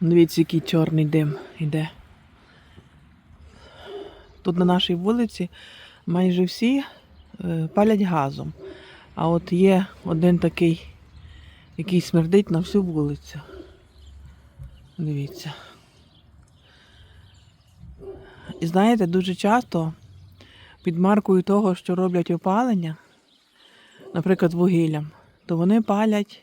Дивіться, який чорний дим йде. Тут на нашій вулиці майже всі е, палять газом. А от є один такий, який смердить на всю вулицю. Дивіться. І знаєте, дуже часто під маркою того, що роблять опалення, наприклад, вугіллям, то вони палять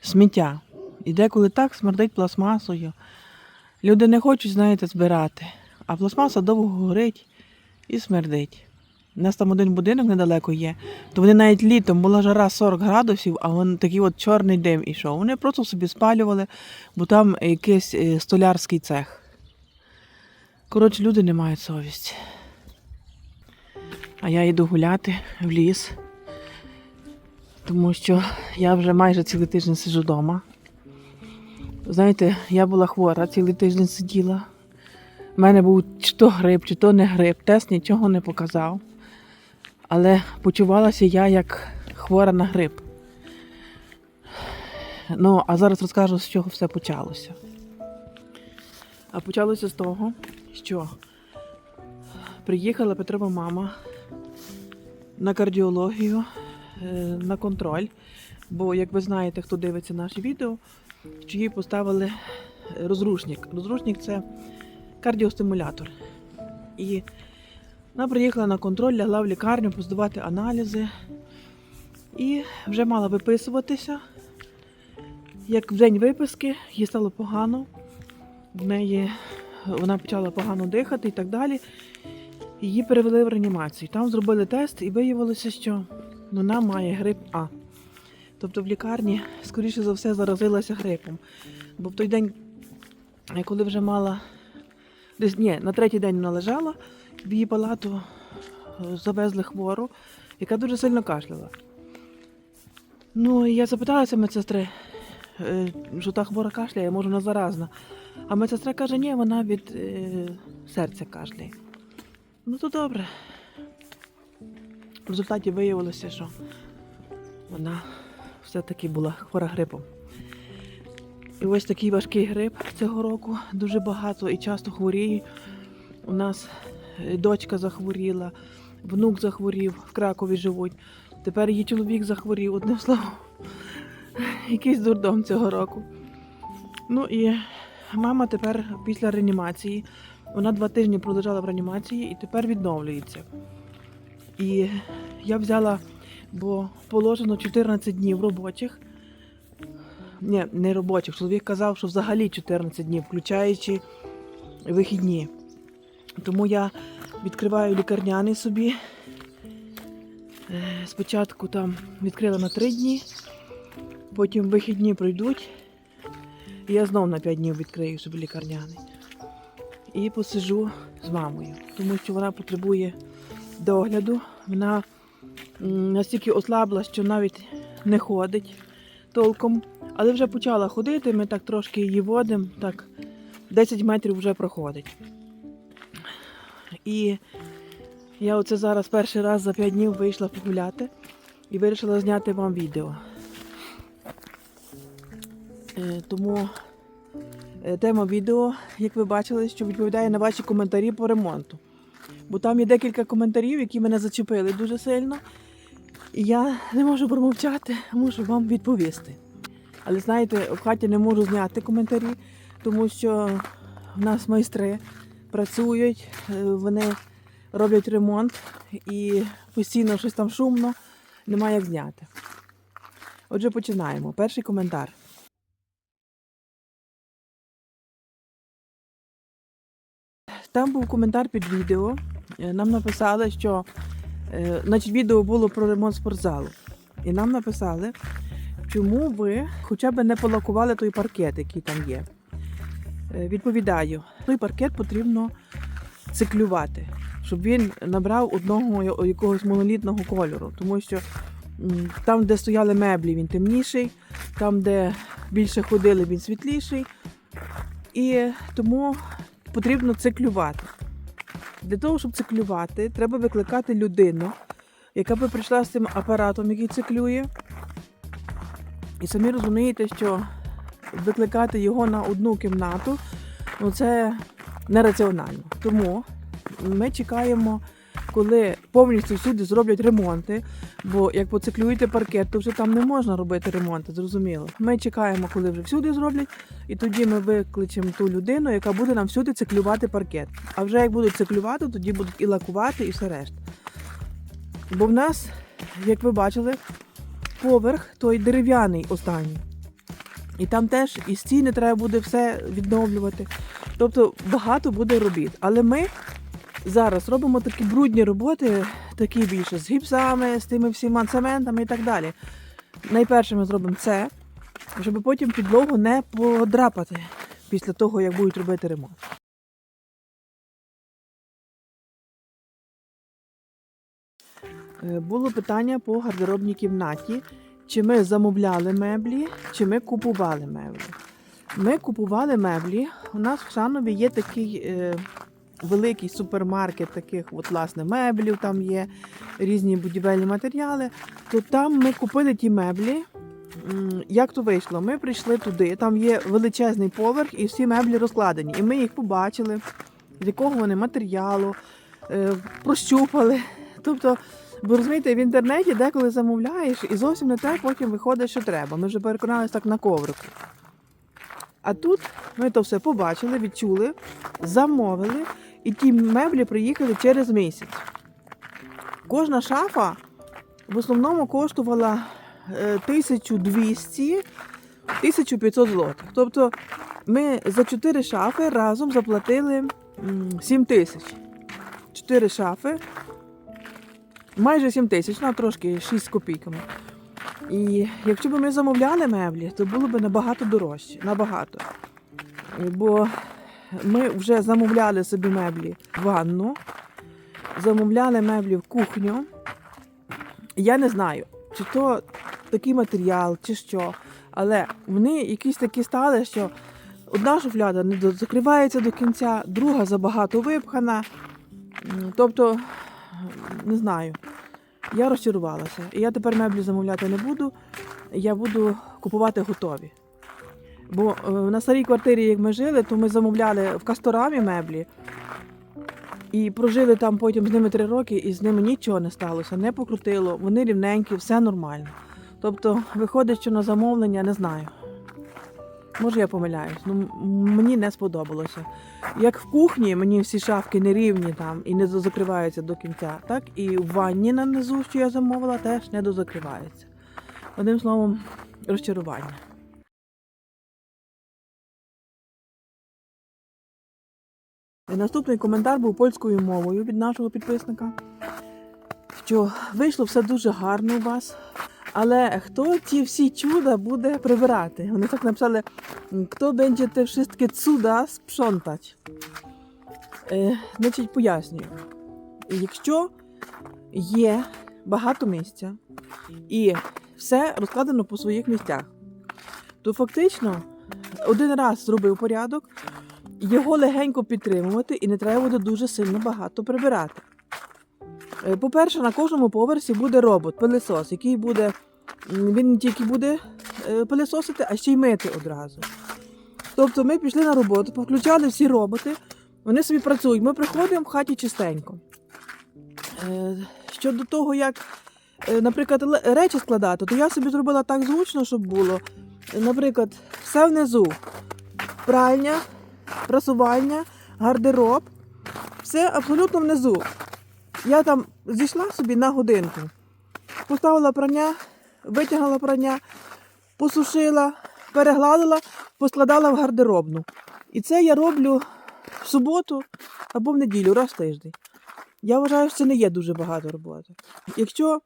сміття. І деколи так смердить пластмасою. Люди не хочуть, знаєте, збирати, а пластмаса довго горить і смердить. У нас там один будинок недалеко є, то вони навіть літом була жара 40 градусів, а вон такий от чорний дим ішов. Вони просто собі спалювали, бо там якийсь е, столярський цех. Коротше, люди не мають совісті. А я йду гуляти в ліс, тому що я вже майже цілий тиждень сиджу вдома. Знаєте, я була хвора, цілий тиждень сиділа. У мене був чи то грип, чи то не грип, тест нічого не показав. Але почувалася я як хвора на грип. Ну, а зараз розкажу, з чого все почалося. А почалося з того, що приїхала Петрова мама на кардіологію, е, на контроль. Бо, як ви знаєте, хто дивиться наші відео, що їй поставили розрушник. Розрушник це кардіостимулятор. І вона приїхала на контроль, лягла в лікарню поздавати аналізи і вже мала виписуватися. Як в день виписки, їй стало погано, в неї вона почала погано дихати і так далі. Її перевели в реанімацію. Там зробили тест і виявилося, що вона має грип А. Тобто в лікарні, скоріше за все, заразилася грипом. Бо в той день, е, коли вже мала десь ні, на третій день вона лежала, в її палату е, завезли хвору, яка дуже сильно кашляла. Ну, і я запиталася медсестри, е, що та хвора кашляє, може вона заразна. А медсестра каже, ні, вона від серця кашляє. Ну то добре. В результаті виявилося, що вона все-таки була хвора грипом. І ось такий важкий грип цього року. Дуже багато і часто хворіють. У нас е, дочка захворіла, внук захворів, в Кракові живуть. Тепер її чоловік захворів, одним словом. Якийсь дурдом цього року. Ну і мама тепер після реанімації. Вона два тижні пролежала в реанімації і тепер відновлюється. І я взяла, бо положено 14 днів робочих. Ні, не робочих. Чоловік казав, що взагалі 14 днів, включаючи вихідні. Тому я відкриваю лікарняний собі. Е, Спочатку там відкрила на 3 дні, потім вихідні пройдуть. І я знов на 5 днів відкрию собі лікарняний. І посижу з мамою, тому що вона потребує догляду. Вона настільки ослабла, що навіть не ходить толком. Але вже почала ходити, ми так трошки її водимо, так 10 метрів вже проходить. І я оце зараз перший раз за 5 днів вийшла погуляти і вирішила зняти вам відео. Е, Тому е, тема відео, як ви бачили, що відповідає на ваші коментарі по ремонту. Бо там є декілька коментарів, які мене зачепили дуже сильно. І я не можу промовчати, мушу вам відповісти. Але знаєте, в хаті не можу зняти коментарі, тому що в нас майстри працюють, е, вони роблять ремонт і постійно щось там шумно, немає як зняти. Отже, починаємо. Перший коментар. Там був коментар під відео. Е, Нам написали, що е, значить, відео було про ремонт спортзалу. І нам написали, чому ви хоча б не полакували той паркет, який там є. Е, Відповідаю, той паркет потрібно циклювати, щоб він набрав одного якогось монолітного кольору. Тому що там, де стояли меблі, він темніший, там, де більше ходили, він світліший. І тому потрібно циклювати. Для того, щоб циклювати, треба викликати людину, яка би прийшла з цим апаратом, який циклює. І самі розумієте, що викликати його на одну кімнату, ну це нераціонально. Тому ми чекаємо, коли повністю всюди зроблять ремонти. Бо як поциклюєте паркет, то вже там не можна робити ремонти, зрозуміло. Ми чекаємо, коли вже всюди зроблять, і тоді ми викличемо ту людину, яка буде нам всюди циклювати паркет. А вже як будуть циклювати, тоді будуть і лакувати, і все решта. Бо в нас, як ви бачили, поверх той дерев'яний останній. І там теж і стіни треба буде все відновлювати. Тобто багато буде робіт. Але ми зараз робимо такі брудні роботи, такі більше з гіпсами, з тими всіма цементами і так далі. Найперше ми зробимо це, щоб потім підлогу не подрапати після того, як будуть робити ремонт. Е, Було питання по гардеробній кімнаті, чи ми замовляли меблі, чи ми купували меблі. Ми купували меблі. У нас в Шанові є такий е, великий супермаркет таких от, власне, меблів, там є різні будівельні матеріали. То там ми купили ті меблі. Як то вийшло? Ми прийшли туди, там є величезний поверх, і всі меблі розкладені. І ми їх побачили, з якого вони матеріалу, е, прощупали. Тобто, ви розумієте, в інтернеті деколи замовляєш, і зовсім не те потім виходить, що треба. Ми вже переконалися так на коврику. А тут ми то все побачили, відчули, замовили, і ті меблі приїхали через місяць. Кожна шафа в основному коштувала е, 1200-1500 злотих. Тобто ми за 4 шафи разом заплатили м, 7 тисяч. 4 шафи. Майже 7 тисяч, ну трошки 6 з копійками. І якщо б ми замовляли меблі, то було б набагато дорожче. Набагато. Бо ми вже замовляли собі меблі в ванну, замовляли меблі в кухню. Я не знаю, чи то такий матеріал, чи що. Але вони якісь такі стали, що одна шуфляда не закривається до кінця, друга забагато випхана. Тобто, не знаю. Я розчарувалася. І я тепер меблі замовляти не буду. Я буду купувати готові. Бо е, на старій квартирі, як ми жили, то ми замовляли в Касторамі меблі. І прожили там потім з ними три роки, і з ними нічого не сталося, не покрутило, вони рівненькі, все нормально. Тобто, виходить, що на замовлення не знаю. Може, я помиляюсь, ну мені не сподобалося. Як в кухні мені всі шафки нерівні там і не дозакриваються до кінця, так і в ванні на низу, що я замовила, теж не дозакриваються. Одним словом, розчарування. Наступний коментар був польською мовою від нашого підписника. Що вийшло все дуже гарно у вас, але хто ті всі чуда буде прибирати? Вони так написали, хто będzie te wszystkie cuda sprzątać? Е, значить, пояснюю. Якщо є багато місця і все розкладено по своїх місцях, то фактично один раз зробив порядок, його легенько підтримувати і не треба буде дуже сильно багато прибирати. Е, По-перше, на кожному поверсі буде робот, пилесос, який буде. Він не тільки буде е, пилесосити, а ще й мити одразу. Тобто ми пішли на роботу, повключали всі роботи, вони собі працюють. Ми приходимо в хаті чистенько. Е, Щодо того, як, е, наприклад, речі складати, то я собі зробила так зручно, щоб було. Наприклад, все внизу. Пральня, прасування, гардероб. Все абсолютно внизу. Я там зійшла собі на годинку, поставила прання, витягнула прання, посушила, перегладила, поскладала в гардеробну. І це я роблю в суботу або в неділю, раз в тиждень. Я вважаю, що це не є дуже багато роботи. Якщо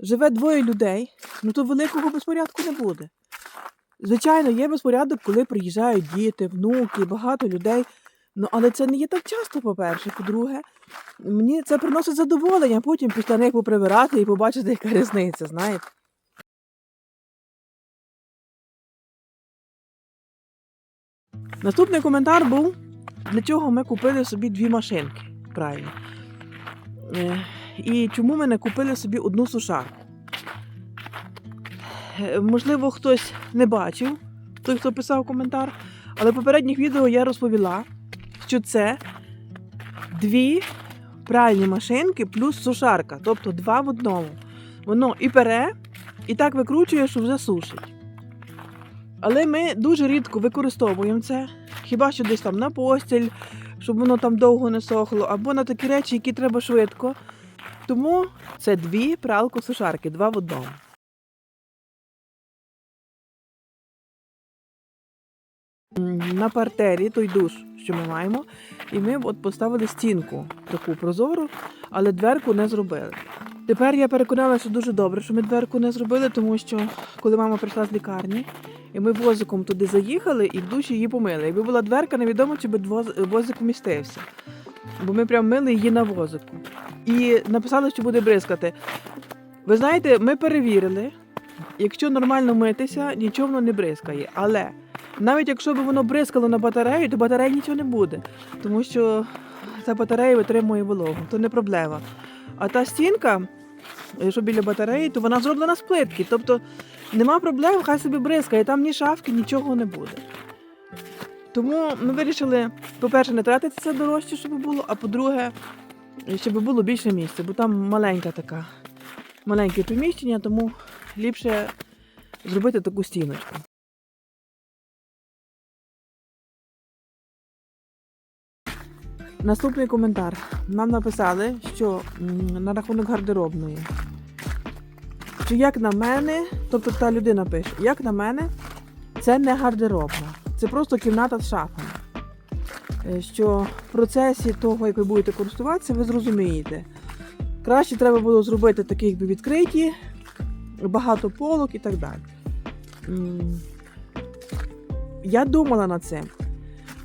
живе двоє людей, ну то великого безпорядку не буде. Звичайно, є безпорядок, коли приїжджають діти, внуки, багато людей. Ну, але це не є так часто, по-перше. По-друге, мені це приносить задоволення потім після них поприбирати і побачити, яка різниця, знаєте. Наступний коментар був, для чого ми купили собі дві машинки. Правильно. Е, І чому ми не купили собі одну сушарку? Е, Можливо, хтось не бачив той, хто писав коментар. Але в попередніх відео я розповіла, що це дві пральні машинки плюс сушарка, тобто два в одному. Воно і пере, і так викручує, що вже сушить. Але ми дуже рідко використовуємо це, хіба що десь там на постіль, щоб воно там довго не сохло, або на такі речі, які треба швидко. Тому це дві пралко-сушарки, два в одному. На партері той душ, що ми маємо, і ми от поставили стінку таку прозору, але дверку не зробили. Тепер я переконалася, що дуже добре, що ми дверку не зробили, тому що коли мама прийшла з лікарні, і ми возиком туди заїхали і в душі її помили. Якби була дверка, невідомо, чи би возик вмістився. Бо ми прям мили її на возику. І написали, що буде бризкати. Ви знаєте, ми перевірили, якщо нормально митися, нічого воно не бризкає. Але навіть якщо б воно бризкало на батарею, то батареї нічого не буде. Тому що ця батарея витримує вологу, то не проблема. А та стінка, що біля батареї, то вона зроблена з плитки. Тобто нема проблем, хай собі бризкає, там ні шафки, нічого не буде. Тому ми вирішили, по-перше, не тратити це дорожче, щоб було, а по-друге, щоб було більше місця, бо там маленька така, маленьке приміщення, тому ліпше зробити таку стіночку. Наступний коментар. Нам написали, що на рахунок гардеробної. Що як на мене, тобто та людина пише, як на мене, це не гардеробна, це просто кімната з шафами. Е, Що в процесі того, як ви будете користуватися, ви зрозумієте. Краще треба було зробити такі, якби відкриті, багато полок і так далі. Я думала над цим.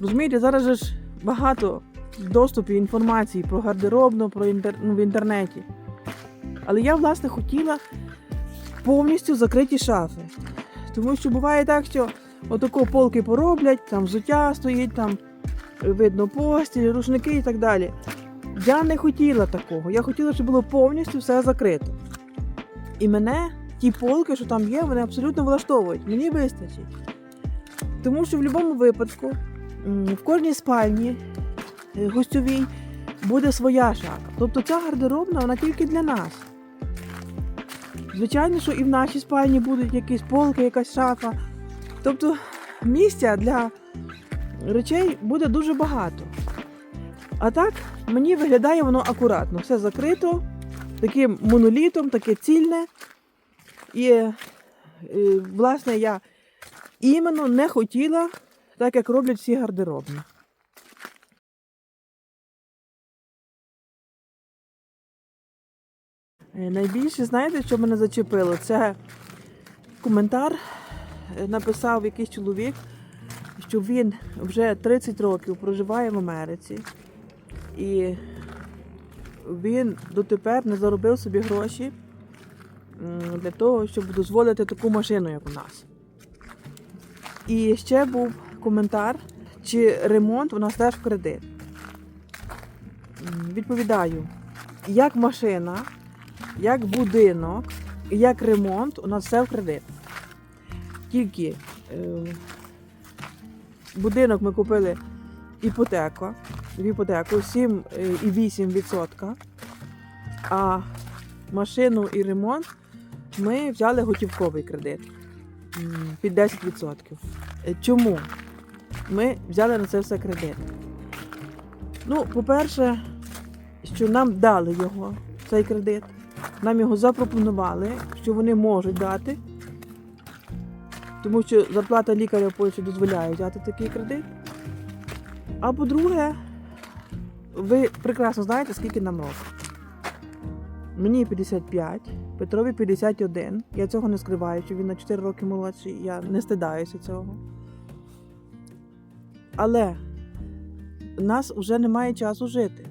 Розумієте, зараз ж багато доступів інформації про гардеробну, про інтер... ну, в інтернеті. Але я, власне, хотіла повністю закриті шафи. Тому що буває так, що отако полки пороблять, там взуття стоїть, там видно постіль, рушники і так далі. Я не хотіла такого. Я хотіла, щоб було повністю все закрито. І мене ті полки, що там є, вони абсолютно влаштовують. Мені вистачить. Тому що в будь-якому випадку в кожній спальні е, гостьовій буде своя шафа. Тобто ця гардеробна вона тільки для нас. Звичайно, що і в нашій спальні будуть якісь полки, якась шафа. Тобто місця для речей буде дуже багато. А так, мені виглядає воно акуратно. Все закрито, таким монолітом, таке цільне. І, е, власне, я іменно не хотіла, так як роблять всі гардеробні. Найбільше, знаєте, що мене зачепило? Це коментар е, написав якийсь чоловік, що він вже 30 років проживає в Америці, і він дотепер не заробив собі гроші для того, щоб дозволити таку машину, як у нас. І ще був коментар, чи ремонт у нас теж в кредит. Відповідаю, як машина, як будинок, як ремонт, у нас все в кредит. Тільки е, будинок ми купили іпотеку, в іпотеку 7,8%, а машину і ремонт ми взяли готівковий кредит під 10%. Е, Чому? Ми взяли на це все кредит. Ну, по-перше, що нам дали його, цей кредит. Нам його запропонували, що вони можуть дати, тому що зарплата лікаря в Польщі дозволяє взяти такий кредит. А по-друге, ви прекрасно знаєте, скільки нам років. Мені 55, Петрові 51. Я цього не скриваю, що він на 4 роки молодший. Я не стидаюся цього. Але у нас вже немає часу жити.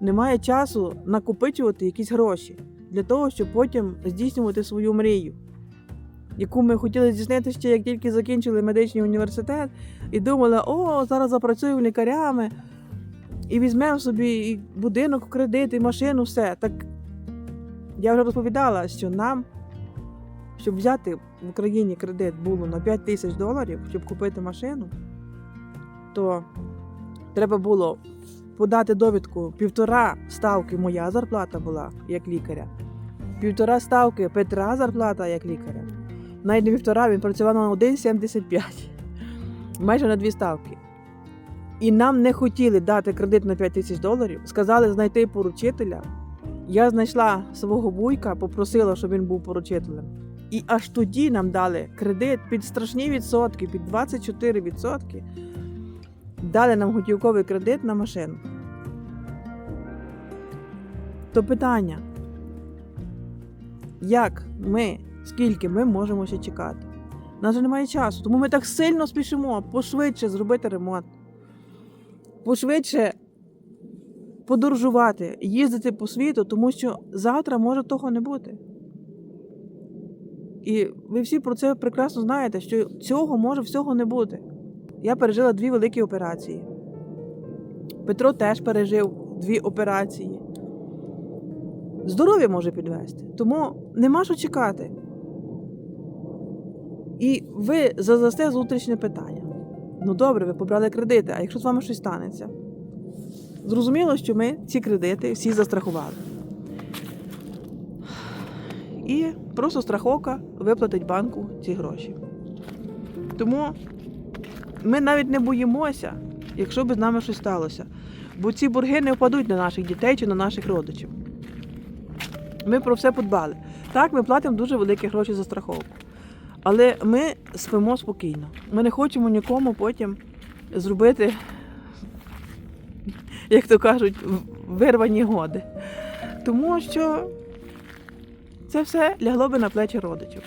Немає часу накопичувати якісь гроші для того, щоб потім здійснювати свою мрію, яку ми хотіли здійснити ще як тільки закінчили медичний університет і думали, о, зараз запрацюємо лікарями і візьмемо собі і будинок кредит, і машину, все. Так я вже розповідала, що нам щоб взяти в Україні кредит було на 5 тисяч доларів, щоб купити машину, то треба було подати довідку півтора ставки моя зарплата була як лікаря, півтора ставки Петра зарплата як лікаря. Навіть не півтора, він працював на 1,75, майже на дві ставки. І нам не хотіли дати кредит на 5 тисяч доларів, сказали знайти поручителя. Я знайшла свого буйка, попросила, щоб він був поручителем. І аж тоді нам дали кредит під страшні відсотки, під 24%. Дали нам готівковий кредит на машину. То питання, як ми, скільки ми можемо ще чекати? У нас же немає часу, тому ми так сильно спішимо пошвидше зробити ремонт, пошвидше подорожувати, їздити по світу, тому що завтра може того не бути. І ви всі про це прекрасно знаєте, що цього може всього не бути. Я пережила дві великі операції. Петро теж пережив дві операції. Здоров'я може підвести, тому нема що чекати. І ви задасте зустрічне питання. Ну добре, ви побрали кредити, а якщо з вами щось станеться? Зрозуміло, що ми ці кредити всі застрахували. І просто страховка виплатить банку ці гроші. Тому ми навіть не боїмося, якщо б з нами щось сталося. Бо ці борги не впадуть на наших дітей чи на наших родичів. Ми про все подбали. Так, ми платимо дуже великі гроші за страховку. Але ми спимо спокійно. Ми не хочемо нікому потім зробити, як то кажуть, вирвані годи. Тому що це все лягло би на плечі родичів.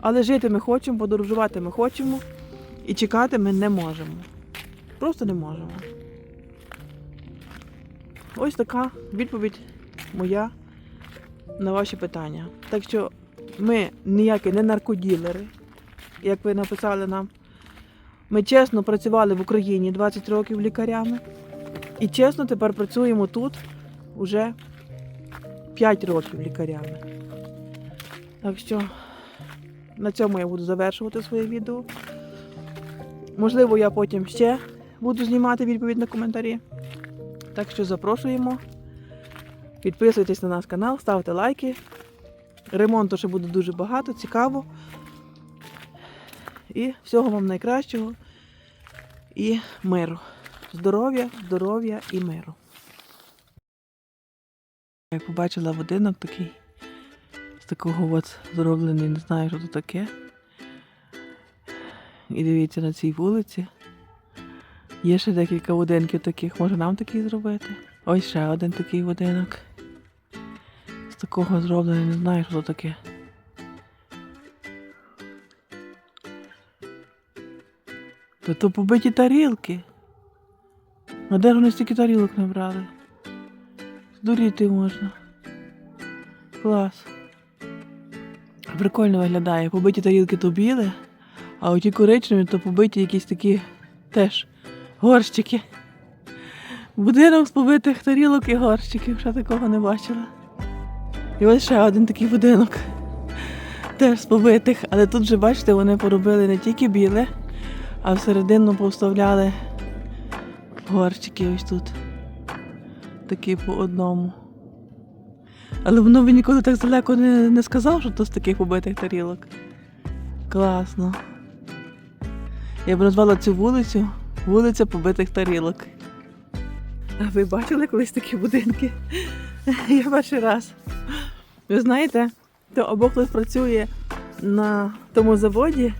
Але жити ми хочемо, подорожувати ми хочемо, і чекати ми не можемо. Просто не можемо. Ось така відповідь моя на ваші питання. Так що ми ніякі не наркоділери, як ви написали нам. Ми чесно працювали в Україні 20 років лікарями. І чесно тепер працюємо тут уже 5 років лікарями. Так що на цьому я буду завершувати своє відео. Можливо, я потім ще буду знімати відповідь на коментарі. Так що запрошуємо. Підписуйтесь на наш канал, ставте лайки. Ремонту ще буде дуже багато, цікаво. І всього вам найкращого і миру. Здоров'я, здоров'я і миру. Я побачила будинок такий, з такого от зроблений, не знаю, що це таке. І дивіться на цій вулиці. Є ще декілька будинків таких. Може нам такий зробити? Ось ще один такий будинок. Такого зроблений, не знаю, що це таке. Та то побиті тарілки. А де ж вони стільки тарілок набрали? Здуріти можна. Клас. Прикольно виглядає. Побиті тарілки то біле, а оті коричневі то побиті якісь такі теж горщики. Будинок з побитих тарілок і горщиків, ще такого не бачила. І ось ще один такий будинок. Теж з побитих, але тут же, бачите, вони поробили не тільки біле, а всередину поставляли горщики ось тут. Такі по одному. Але воно він ніколи так далеко не, не сказав, що то з таких побитих тарілок. Класно. Я б назвала цю вулицю вулиця побитих тарілок. А ви бачили колись такі будинки? Я перший раз. Ви знаєте, то або працює на тому заводі,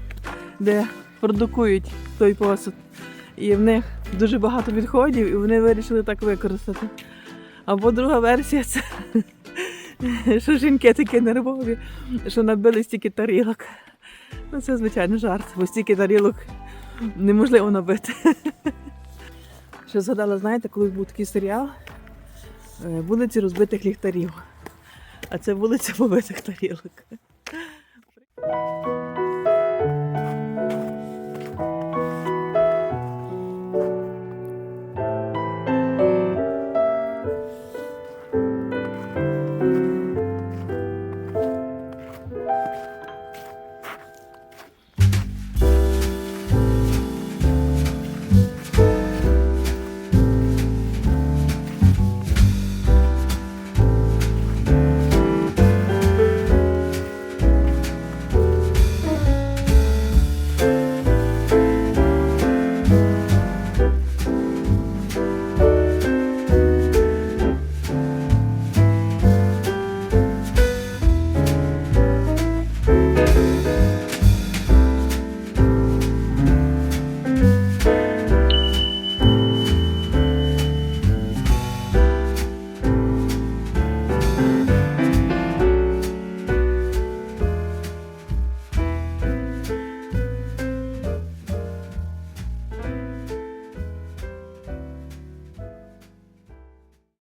де продукують той посуд, і в них дуже багато відходів, і вони вирішили так використати. Або друга версія це що жінки такі нервові, що набили стільки тарілок. Ну, це звичайно жарт, бо стільки тарілок неможливо набити. Ще згадала, знаєте, коли був такий серіал е, вулиці розбитих ліхтарів. А це вулиця побитих тарілок.